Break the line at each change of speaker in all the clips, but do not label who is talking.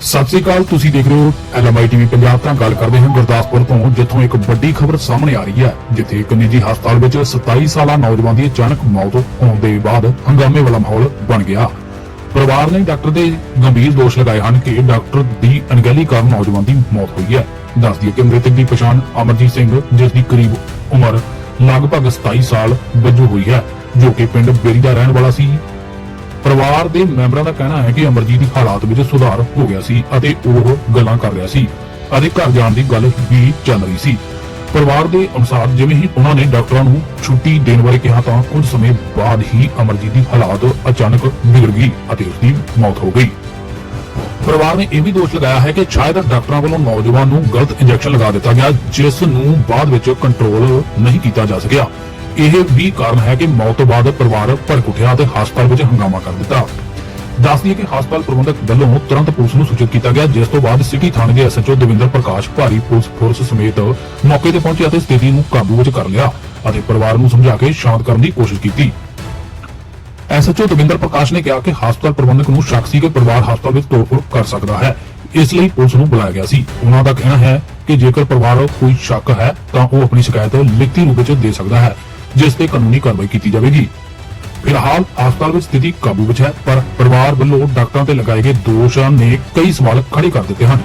ਸਤਿ ਸ੍ਰੀ ਅਕਾਲ, ਤੁਸੀਂ ਦੇਖ ਰਹੇ ਹੋ ਐਲਐਮਆਈ ਟੀਵੀ ਪੰਜਾਬ ਤਾਂ ਗੱਲ ਕਰਦੇ ਹਾਂ ਗੁਰਦਾਸਪੁਰ ਤੋਂ, ਜਿੱਥੋਂ ਇੱਕ ਵੱਡੀ ਖਬਰ ਸਾਹਮਣੇ ਆ ਰਹੀ ਹੈ, ਜਿੱਥੇ ਇੱਕ ਨਿੱਜੀ ਹਸਪਤਾਲ ਵਿੱਚ 27 ਸਾਲਾ ਨੌਜਵਾਨ ਦੀ ਅਚਾਨਕ ਮੌਤ ਹੋਣ ਦੇ ਬਾਅਦ ਹੰਗਾਮੇ ਵਾਲਾ ਮਾਹੌਲ ਬਣ ਗਿਆ। ਪਰਿਵਾਰ ਨੇ ਡਾਕਟਰ ਦੇ ਗੰਭੀਰ ਦੋਸ਼ ਲਗਾਏ ਹਨ ਕਿ ਡਾਕਟਰ ਦੀ ਅਣਗਹਿਲੀ ਕਾਰਨ ਨੌਜਵਾਨ ਦੀ ਮੌਤ ਹੋਈ ਹੈ। ਦੱਸਦੀ ਦਈਏ ਕਿ ਮ੍ਰਿਤਕ ਦੀ ਪਛਾਣ ਅਮਰਜੀਤ ਸਿੰਘ, ਜਿਸ ਦੀ ਕਰੀਬ ਉਮਰ ਲਗਭਗ 27 ਸਾਲ ਵਜੋਂ ਹੋਈ ਹੈ, ਜੋ ਕਿ ਪਿੰਡ ਬੇਰੀ ਦਾ ਰਹਿਣ ਵਾਲਾ ਸੀ। ਪਰਿਵਾਰ ਦੇ ਮੈਂਬਰਾਂ ਦਾ ਕਹਿਣਾ ਹੈ ਕਿ ਅਮਰਜੀਤ ਦੀ ਹਾਲਾਤ ਵਿੱਚ ਸੁਧਾਰ ਹੋ ਗਿਆ ਸੀ ਅਤੇ ਉਹ ਗੱਲਾਂ ਕਰ ਰਿਹਾ ਸੀ ਅਤੇ ਘਰ ਜਾਣ ਦੀ ਗੱਲ ਵੀ ਚੱਲ ਰਹੀ ਸੀ। ਪਰਿਵਾਰ ਦੇ ਅਨੁਸਾਰ ਜਿਵੇਂ ਹੀ ਉਹਨਾਂ ਨੇ ਡਾਕਟਰਾਂ ਨੂੰ ਛੁੱਟੀ ਦੇਣ ਬਾਰੇ ਕਿਹਾ ਤਾਂ ਕੁਝ ਸਮੇਂ ਬਾਅਦ ਹੀ ਅਮਰਜੀਤ ਦੀ ਹਾਲਾਤ ਅਚਾਨਕ ਵਿਗੜ ਗਈ ਅਤੇ ਉਸ ਦੀ ਮੌਤ ਹੋ ਗਈ। ਪਰਿਵਾਰ ਨੇ ਇਹ ਵੀ ਦੋਸ਼ ਲਗਾਇਆ ਹੈ ਕਿ ਸ਼ਾਇਦ ਡਾਕਟਰਾਂ ਵੱਲੋਂ ਨੌਜਵਾਨ ਨੂੰ ਗਲਤ ਇੰਜੈਕਸ਼ਨ ਲਗਾ ਦਿੱਤਾ ਗਿਆ, ਜਿਸ ਨੂੰ ਬਾਅਦ ਵਿੱਚ ਕੰਟਰੋਲ ਨਹੀਂ ਕੀਤਾ ਜਾ ਸਕਿਆ। ਇਹ ਵੀ ਕਾਰਨ ਹੈ ਕਿ ਮੌਤ ਤੋਂ ਬਾਅਦ ਪਰਿਵਾਰ ਭੜਕ ਉੱਠਿਆ ਅਤੇ ਹਸਪਤਾਲ ਵਿੱਚ ਹੰਗਾਮਾ ਕਰ ਦਿੱਤਾ। ਦੱਸ ਦਈਏ ਕਿ ਹਸਪਤਾਲ ਪ੍ਰਬੰਧਕ ਵੱਲੋਂ ਤੁਰੰਤ ਪੁਲਿਸ ਨੂੰ ਸੂਚਿਤ ਕੀਤਾ ਗਿਆ, ਜਿਸ ਤੋਂ ਬਾਅਦ ਸਿਟੀ ਥਾਣੇ ਦੇ ਐਸਐਚਓ ਦਵਿੰਦਰ ਪ੍ਰਕਾਸ਼ ਭਾਰੀ ਪੁਲਿਸ ਫੋਰਸ ਸਮੇਤ ਮੌਕੇ ਤੇ ਪਹੁੰਚੇ ਅਤੇ ਸਥਿਤੀ ਨੂੰ ਕਾਬੂ ਵਿੱਚ ਕਰ ਲਿਆ ਅਤੇ ਪਰਿਵਾਰ ਨੂੰ ਸਮਝਾ ਕੇ ਸ਼ਾਂਤ ਕਰਨ ਦੀ ਕੋਸ਼ਿਸ਼ ਕੀਤੀ। ਐਸਐਚਓ ਦਵਿੰਦਰ ਪ੍ਰਕਾਸ਼ ਨੇ ਕਿਹਾ ਕਿ ਹਸਪਤਾਲ ਪ੍ਰਬੰਧਕ ਨੂੰ ਸ਼ੱਕ ਸੀ ਕਿ ਪਰਿਵਾਰ ਹਸਪਤਾਲ ਵਿੱਚ ਤੋੜਫੋੜ ਕਰ ਸਕਦਾ ਹੈ। ਇਸ ਲਈ ਪੁਲਿਸ ਨੂੰ ਬੁਲਾਇਆ ਗਿਆ ਸੀ। ਉਹਨਾਂ ਦਾ ਕਹਿਣਾ ਹੈ ਕਿ ਜੇਕਰ ਪਰਿਵਾਰ ਕੋਈ ਸ਼ੱਕ ਹੈ, ਤਾਂ ਉਹ ਆਪਣੀ ਸ਼ਿਕਾਇਤ ਲਿਖਤੀ ਰੂਪ ਵਿੱਚ ਦੇ ਸਕਦਾ ਹੈ। ਜਿਸ ਤੇ ਕਾਨੂੰਨੀ ਕਾਰਵਾਈ ਕੀਤੀ ਜਾਵੇਗੀ। ਫਿਲਹਾਲ ਹਸਪਤਾਲ ਵਿੱਚ ਸਥਿਤੀ ਕਾਬੂ ਵਿੱਚ ਹੈ, ਪਰ ਪਰਿਵਾਰ ਵੱਲੋਂ ਡਾਕਟਰਾਂ ਤੇ ਲਗਾਏ ਗਏ ਦੋਸ਼ਾਂ ਨੇ ਕਈ ਸਵਾਲ ਖੜੇ ਕਰ ਦਿੱਤੇ ਹਨ।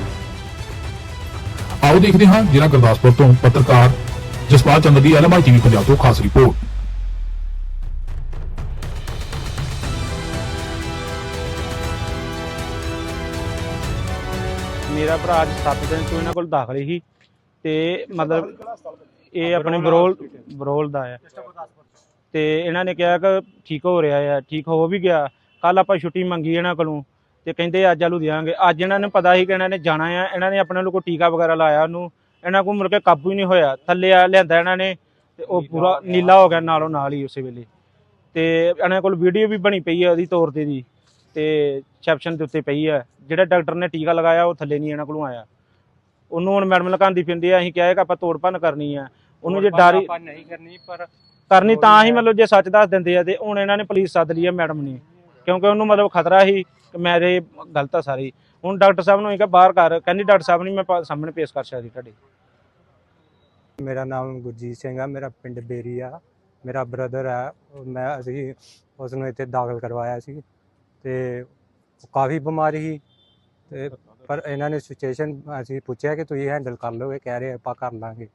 ਆਓ ਦੇਖਦੇ ਹਾਂ ਜ਼ਿਲ੍ਹਾ ਗੁਰਦਾਸਪੁਰ ਤੋਂ ਪੱਤਰਕਾਰ ਜਸਪਾਲ ਚੰਦਰ ਦੀ ਐਲਐਮਆਈ ਟੀਵੀ ਪੰਜਾਬ ਤੋਂ ਖਾਸ ਰਿਪੋਰਟ।
ਮੇਰਾ ਭਰਾ ਅੱਜ 7 ਦਿਨ ਤੋਂ ਇਹਨਾਂ ਕੋਲ ਦਾਖਲ ਸੀ ਤੇ ਮਤਲਬ ਇਹ ਆਪਣੇ ਬਰੋਲ ਬਰੋਲ ਦਾ ਹੈ। ਤੇ। ਇਹਨਾਂ ਨੇ ਕਿਹਾ ਕਿ ਠੀਕ ਹੋ ਰਿਹਾ ਹੈ ਠੀਕ ਹੋ ਵੀ ਗਿਆ। ਕੱਲ ਆਪਾਂ ਛੁੱਟੀ ਮੰਗੀ ਇਹਨਾਂ ਕੋਲੋਂ ਤੇ ਕਹਿੰਦੇ ਅੱਜ ਆਲੂ ਦਿਆਂਗੇ ਅੱਜ ਇਹਨਾਂ ਨੂੰ ਪਤਾ ਸੀ ਕਿ ਇਹਨਾਂ ਨੇ ਜਾਣਾ ਆ। ਇਹਨਾਂ ਨੇ ਆਪਣੇ ਕੋਈ ਟੀਕਾ ਵਗੈਰਾ ਲਾਇਆ ਉਹਨੂੰ। ਇਹਨਾਂ ਕੋਲ ਮੁੜ ਕੇ ਕਾਬੂ ਹੀ ਨਹੀਂ ਹੋਇਆ। ਥੱਲੇ ਆ ਲਿਆਂਦਾ ਇਹਨਾਂ ਨੇ ਤੇ ਉਹ ਪੂਰਾ ਨੀਲਾ ਹੋ ਗਿਆ ਨਾਲੋਂ ਨਾਲ ਹੀ ਉਸੇ ਵੇਲੇ। ਤੇ ਇਹਨਾਂ ਕੋਲ ਵੀਡੀਓ ਵੀ ਬਣੀ ਪਈ ਹੈ ਉਹਦੀ ਤੌਰ ਤੇ ਦੀ। ਤੇ ਰਿਸੈਪਸ਼ਨ ਦੇ ਉੱਤੇ ਪਈ ਹੈ। ਜਿਹੜਾ ਡਾਕਟਰ ਨੇ ਟੀਕਾ ਲਗਾਇਆ ਉਹ ਥੱਲੇ ਨਹੀਂ ਇਹਨਾਂ ਕੋਲੋਂ ਆਇਆ। ਉਹਨੂੰ ਹੁਣ ਮੈਡਮ ਲਗਾਉਂਦੀ ਫਿਰਦੀ ਆ ਅਸੀਂ ਕਿਹਾ ਕਿ ਆਪਾਂ ਤੋੜ ਭੰਨ ਕਰਨੀ ਆ। ਉਹਨੂੰ ਜੇ ਡਰ
ਆਪਾਂ ਨਹੀਂ ਕਰਨੀ ਪਰ
ਕਰਨੀ ਤਾਂ ਹੀ ਮਤਲਬ ਜੇ ਸੱਚ ਦੱਸ ਦਿੰਦੇ ਆ ਤੇ ਹੁਣ ਇਹਨਾਂ ਨੇ ਪੁਲਿਸ ਸੱਦ ਲਈ ਆ ਮੈਡਮ ਨੇ। ਕਿਉਂਕਿ ਉਹਨੂੰ ਮਤਲਬ ਖਤਰਾ ਸੀ ਕਿ ਮੇਰੇ ਗਲਤ ਆ ਸਾਰੀ। ਹੁਣ ਡਾਕਟਰ ਸਾਹਿਬ ਨੂੰ ਇਹ ਕਿ ਬਾਹਰ ਕਰ ਕਹਿੰਦੀ ਡਾਕਟਰ ਸਾਹਿਬ ਨਹੀਂ ਮੈਂ ਸਾਹਮਣੇ ਪੇਸ਼ ਕਰ ਸਕਦੀ ਤੁਹਾਡੇ।
ਮੇਰਾ ਨਾਮ ਗੁਰਜੀਤ ਸਿੰਘ ਆ ਮੇਰਾ ਪਿੰਡ ਬੇਰੀ ਆ। ਮੇਰਾ ਬ੍ਰਦਰ ਆ ਮੈਂ ਅਸੀਂ ਉਸ ਨੂੰ ਇੱਥੇ ਦਾਖਲ ਕਰਵਾਇਆ ਸੀ ਤੇ ਕਾਫੀ ਬਿਮਾਰ ਸੀ ਤੇ ਪਰ ਇਹਨਾਂ ਨੇ ਸਿਚੁਏਸ਼ਨ ਅਸੀਂ ਪੁੱਛਿਆ ਕਿ ਤੁਸੀਂ ਹੈਂਡਲ ਕਰ ਲਓਗੇ ਕਹਿ ਰਹੇ ਆਪਾਂ ਕਰ ਲਾਂਗੇ।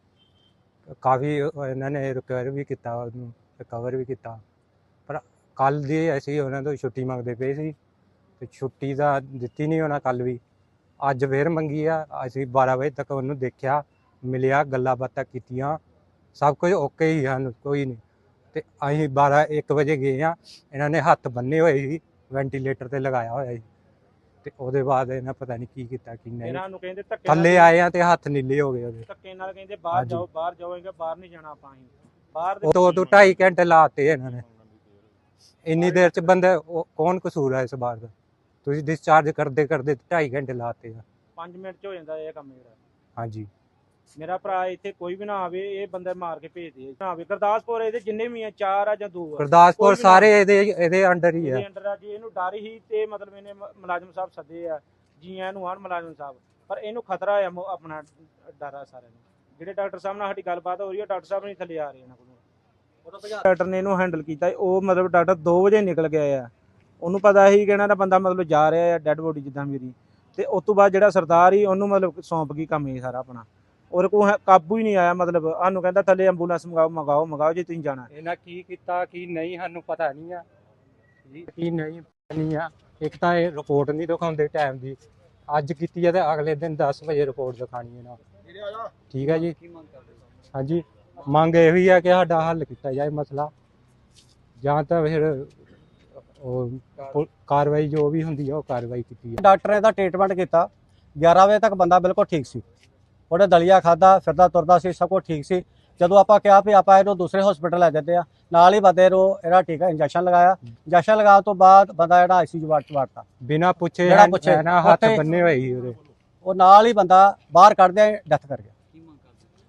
ਕਾਫੀ ਇਹਨਾਂ ਨੇ ਰਿਕਵਰ ਵੀ ਕੀਤਾ, ਉਹਨੂੰ ਰਿਕਵਰ ਵੀ ਕੀਤਾ। ਪਰ ਕੱਲ ਦੀ ਅਸੀਂ ਉਹਨਾਂ ਤੋਂ ਛੁੱਟੀ ਮੰਗਦੇ ਪਏ ਸੀ ਤੇ ਛੁੱਟੀ ਦਾ ਦਿੱਤੀ ਨਹੀਂ ਉਹਨਾਂ ਕੱਲ ਵੀ। ਅੱਜ ਫੇਰ ਮੰਗੀ ਆ, ਅਸੀਂ 12 ਵਜੇ ਤੱਕ ਉਹਨੂੰ ਦੇਖਿਆ, ਮਿਲਿਆ, ਗੱਲਾਂ ਬਾਤਾਂ ਕੀਤੀਆਂ, ਸਭ ਕੁਝ ਓਕੇ ਹੀ ਹਨ ਕੋਈ ਨਹੀਂ। ਤੇ ਅਸੀਂ 12 1 ਵਜੇ ਗਏ ਆ, ਇਹਨਾਂ ਨੇ ਹੱਥ ਬੰਨੇ ਹੋਏ ਸੀ ਵੈਂਟੀਲੇਟਰ ਤੇ ਲਗਾਇਆ ਹੋਇਆ ਸੀ। ਤੇ ਉਹਦੇ ਬਾਅਦ ਇਹਨਾਂ ਪਤਾ ਨਹੀਂ ਕੀ ਕੀਤਾ ਕੀ ਨਹੀਂ।
ਇਹਨਾਂ ਨੂੰ ਕਹਿੰਦੇ ਧੱਕੇ ਨਾਲ-
ਥੱਲੇ ਆਏ ਆ ਤੇ ਹੱਥ ਨੀਲੇ ਹੋ ਗਏ ਉਹਦੇ।
ਧੱਕੇ ਨਾਲ ਕਹਿੰਦੇ ਬਾਹਰ
ਹਾਂਜੀ।
ਜਾਓ ਬਾਹਰ ਜਾਓਗੇ ਬਾਹਰ ਨਹੀਂ ਜਾਣਾ ਆਪਾਂ ਅਸੀਂ। ਬਾਹਰ ਦੇ
ਉਹ ਤੋਂ ਤੋਂ 2.5 ਘੰਟੇ ਲਾਤੇ ਇਹਨਾਂ ਨੇ। ਇੰਨੀ ਦੇਰ ਚ ਬੰਦੇ ਉਹ- ਕੌਣ ਕਸੂਰ ਹੈ ਇਸ ਬਾਰ ਦਾ? ਤੁਸੀਂ ਡਿਸਚਾਰਜ ਕਰਦੇ ਕਰਦੇ 2.5 ਘੰਟੇ ਲਾਤੇ ਆ।
5 ਮਿੰਟ ਚ ਹੋ ਜਾਂਦਾ ਇਹ ਕੰਮ ਜਿਹੜਾ।
ਹਾਂਜੀ।
ਮੇਰਾ ਭਰਾ ਇੱਥੇ ਕੋਈ ਵੀ ਨਾ ਆਵੇ ਇਹ ਬੰਦੇ ਮਾਰ ਕੇ ਭੇਜਦੇ ਆ ਨਾ ਆਵੇ। ਗੁਰਦਾਸਪੁਰ ਇਹਦੇ ਜਿੰਨੇ ਵੀ ਆ ਚਾਰ ਆ ਜਾਂ ਦੋ ਆ
ਗੁਰਦਾਸਪੁਰ ਸਾਰੇ ਇਹਦੇ ਇਹਦੇ ਅੰਡਰ ਹੀ ਆ।
ਇਹਦੇ ਅੰਡਰ ਆ। ਜੀ ਇਹਨੂੰ ਡਰ ਹੀ ਤੇ ਮਤਲਬ ਇਹਨੇ ਮ- ਮੁਲਾਜ਼ਮ ਸਾਹਿਬ ਸੱਦੇ ਆ ਜੀ ਆਇਆਂ ਨੂੰ ਆਣ ਮੁਲਾਜ਼ਮ ਸਾਹਿਬ। ਪਰ ਇਹਨੂੰ ਖਤਰਾ ਆ ਮੋ- ਆਪਣਾ ਡਰ ਆ ਸਾਰਿਆਂ ਨੂੰ। ਜਿਹੜੇ ਡਾਕਟਰ ਸਾਹਿਬ ਨਾਲ ਸਾਡੀ ਗੱਲਬਾਤ ਹੋ ਰਹੀ ਹੈ ਡਾਕਟਰ ਸਾਹਿਬ ਨਹੀਂ ਥੱਲੇ ਆ ਰਹੇ ਇਹਨਾਂ ਕੋਲ। ਡਾਕਟਰ ਨੇ ਇਹਨੂੰ ਹੈਂਡਲ ਕੀਤਾ। ਉਹ ਮਤਲਬ ਡਾਕਟਰ 2 ਵਜੇ ਨਿਕਲ ਗਿਆ ਆ। ਉਹਨੂੰ ਪਤਾ ਸੀ ਕਿ ਇਹਨਾਂ ਦਾ ਬੰਦਾ ਮਤਲਬ ਜਾ ਰਿਹਾ ਆ ਡੈੱਡ ਬੋਡੀ ਜਿੱਦਾਂ ਮੇਰੀ। ਤੇ ਉਸ ਤੋਂ ਬਾਅਦ ਜਿਹੜਾ ਸਰਦਾਰ ਹੀ ਉਹਨੂੰ ਮਤਲਬ ਸੌਂਪ ਗਈ ਕੰਮ ਇਹ ਸਾਰਾ ਆਪਣਾ। ਕੋਲ ਹੈ- ਕਾਬੂ ਹੀ ਨਹੀਂ ਆਇਆ ਮਤਲਬ ਸਾਨੂੰ ਕਹਿੰਦਾ ਥੱਲੇ ਐਂਬੂਲੈਂਸ ਮੰਗਾਓ ਮੰਗਾਓ ਮੰਗਾਓ ਜੇ ਤੁਸੀਂ ਜਾਣਾ।
ਇਹਨਾਂ ਕੀ ਕੀਤਾ ਕੀ ਨਹੀਂ ਸਾਨੂੰ ਪਤਾ ਨਹੀਂ ਆ। ਕੀ ਨਹੀਂ ਪਤਾ ਨਹੀਂ ਆ। ਇੱਕ ਤਾਂ ਇਹ ਰਿਪੋਰਟ ਨਹੀਂ ਦਿਖਾਉਂਦੇ ਟਾਈਮ ਦੀ। ਅੱਜ ਕੀਤੀ ਆ ਤੇ ਅਗਲੇ ਦਿਨ 10 ਵਜੇ ਰਿਪੋਰਟ ਦਿਖਾਣੀ ਇਹਨਾਂ ਠੀਕ ਹੈ ਜੀ। ਹਾਂਜੀ ਮੰਗ ਇਹ ਵੀ ਆ ਕਿ ਸਾਡਾ ਹੱਲ ਕੀਤਾ ਜਾਏ ਮਸਲਾ। ਜਾਂ ਤਾਂ ਫਿਰ ਉਹ ਕਾਰਵਾਈ ਜੋ ਵੀ ਹੁੰਦੀ ਆ ਉਹ ਕਾਰਵਾਈ ਕੀਤੀ
ਡਾਕਟਰ ਨੇ ਤਾਂ ਟ੍ਰੀਟਮੈਂਟ ਕੀਤਾ। 11 ਵਜੇ ਤੱਕ ਬੰਦਾ ਬਿਲਕੁਲ ਠੀਕ ਸੀ। ਉਹਨੇ ਦਲੀਆ ਖਾਦਾ ਫਿਰਦਾ ਤੁਰਦਾ ਸੀ ਸਭ ਕੁਝ ਠੀਕ ਸੀ। ਜਦੋਂ ਆਪਾਂ ਕਿਹਾ ਵੀ ਆਪਾਂ ਇਹਨੂੰ ਦੂਸਰੇ ਹਸਪੀਟਲ ਲੈ ਜਾਂਦੇ ਆ ਨਾਲ ਹੀ ਬੰਦੇ ਨੂੰ ਇਹਦਾ ਟੀਕਾ ਇੰਜੈਕਸ਼ਨ ਲਗਾਇਆ। ਇੰਜੈਕਸ਼ਨ ਲਗਾਉਣ ਤੋਂ ਬਾਅਦ ਬੰਦਾ ਜਿਹੜਾ ਆਈਸੀਯੂ ਵਾਰਡ ਚ ਵੜਤਾ
ਬਿਨਾ ਪੁੱਛੇ
ਬਿਨਾਂ ਪੁੱਛੇ,
ਨਾ ਹੱਥ ਬੰਨੇ ਹੋਏ ਸੀ ਉਹਦੇ।
ਉਹ ਨਾਲ ਹੀ ਬੰਦਾ ਬਾਹਰ ਕੱਢਦੇ ਡੈਥ ਕਰ ਗਿਆ।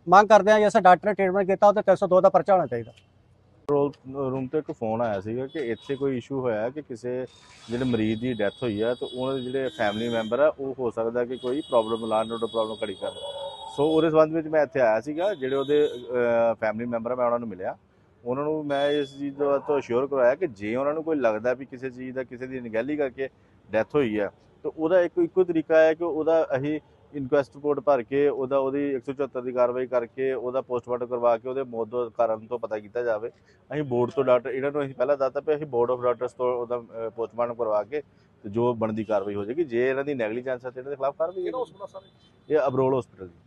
ਮੰਗ ਕਰਦੇ ਆ ਜੈਸਾ ਡਾਕਟਰ ਨੇ ਟ੍ਰੀਟਮੈਂਟ ਕੀਤਾ ਉਹ ਤੇ 302 ਦਾ ਪਰਚਾ ਹੋਣਾ ਚਾਹੀਦਾ।
ਕੰਟਰੋਲ ਰੂਮ ਤੋਂ ਇੱਕ ਫੋਨ ਆਇਆ ਸੀਗਾ ਕਿ ਇੱਥੇ ਕੋਈ ਇਸ਼ੂ ਹੋਇਆ ਹੈ ਕਿ ਕਿਸੇ ਜਿਹੜੇ ਮਰੀਜ਼ ਦੀ ਡੈਥ ਹੋਈ ਹੈ ਤੇ ਉਹਨਾਂ ਦੇ ਜਿਹੜੇ ਫੈਮਿਲੀ ਮੈਂਬਰ ਆ ਉਹ ਹੋ ਸਕਦਾ ਕਿ ਕੋਈ ਪ੍ਰੋਬਲਮ ਲਾਣ ਨੂੰ ਪ੍ਰੋਬਲਮ ਖੜੀ ਕਰ ਸੋ ਉਹਦੇ ਸੰਬੰਧ ਵਿੱਚ ਮੈਂ ਇੱਥੇ ਆਇਆ ਸੀਗਾ ਜਿਹੜੇ ਉਹਦੇ ਫੈਮਿਲੀ ਮੈਂਬਰ ਆ ਮੈਂ ਉਹਨਾਂ ਨੂੰ ਮਿਲਿਆ। ਉਹਨਾਂ ਨੂੰ ਮੈਂ ਇਸ ਚੀਜ਼ ਦਾ ਤੋਂ ਅਸ਼ੋਰ ਕਰਵਾਇਆ ਕਿ ਜੇ ਉਹਨਾਂ ਨੂੰ ਕੋਈ ਲੱਗਦਾ ਵੀ ਕਿਸੇ ਚੀਜ਼ ਦਾ ਕਿਸੇ ਦੀ ਨਿਗਹਿਲੀ ਕਰਕੇ ਡੈਥ ਹੋਈ ਹੈ ਤਾਂ ਉਹਦਾ ਇੱਕ ਇੱਕੋ ਤਰੀਕਾ ਹੈ ਕਿ ਉਹਦਾ ਅਸੀਂ ਇਨਕੁਐਸਟ ਰਿਪੋਰਟ ਭਰ ਕੇ ਉਹਦਾ ਉਹਦੀ 174 ਦੀ ਕਾਰਵਾਈ ਕਰਕੇ ਉਹਦਾ ਪੋਸਟਮਾਰਟਮ ਕਰਵਾ ਕੇ ਉਹਦੇ ਮੌਤ ਦਾ ਕਾਰਨ ਤੋਂ ਪਤਾ ਕੀਤਾ ਜਾਵੇ। ਅਸੀਂ ਬੋਰਡ ਤੋਂ ਡਾਕਟਰ ਇਹਨਾਂ ਨੂੰ ਅਸੀਂ ਪਹਿਲਾਂ ਦੱਸਤਾ ਵੀ ਅਸੀਂ ਬੋਰਡ ਆਫ ਡਾਕਟਰਸ ਤੋਂ ਉਹਦਾ ਪੋਸਟਮਾਰਟਮ ਕਰਵਾ ਕੇ ਤੇ ਜੋ ਬਣਦੀ ਕਾਰਵਾਈ ਹੋ ਜਾਏਗੀ ਜੇ ਇਹਨਾਂ ਦੀ ਨੈਗਲੀਜੈਂਸ ਹੈ ਤੇ ਇਹਨਾਂ ਦੇ ਖਿਲਾਫ ਕਾਰਵਾਈ ਇਹ ਅਬਰੋਲ ਹਸਪੀਟਲ ਦੀ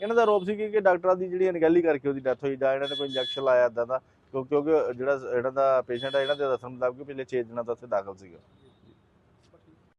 ਇਹਨਾਂ ਦਾ ਆਰੋਪ ਸੀ ਕਿ ਡਾਕਟਰਾਂ ਦੀ ਜਿਹੜੀ ਅਣਗਹਿਲੀ ਕਰਕੇ ਉਹਦੀ ਡੈਥ ਹੋਈ ਜਾਂ ਇਹਨਾਂ ਨੇ ਕੋਈ ਇੰਜੈਕਸ਼ਨ ਲਾਇਆ ਇਦਾਂ ਦਾ, ਕਿਉਂਕਿ ਜਿਹੜਾ ਇਹਨਾਂ ਦਾ ਪੇਸ਼ੈਂਟ ਹੈ, ਇਹਨਾਂ ਦੇ ਦੱਸਣ ਮੁਤਾਬਕ ਪਿਛਲੇ 6 ਦਿਨਾਂ ਤੋਂ ਉੱਥੇ ਦਾਖਲ ਸੀਗਾ।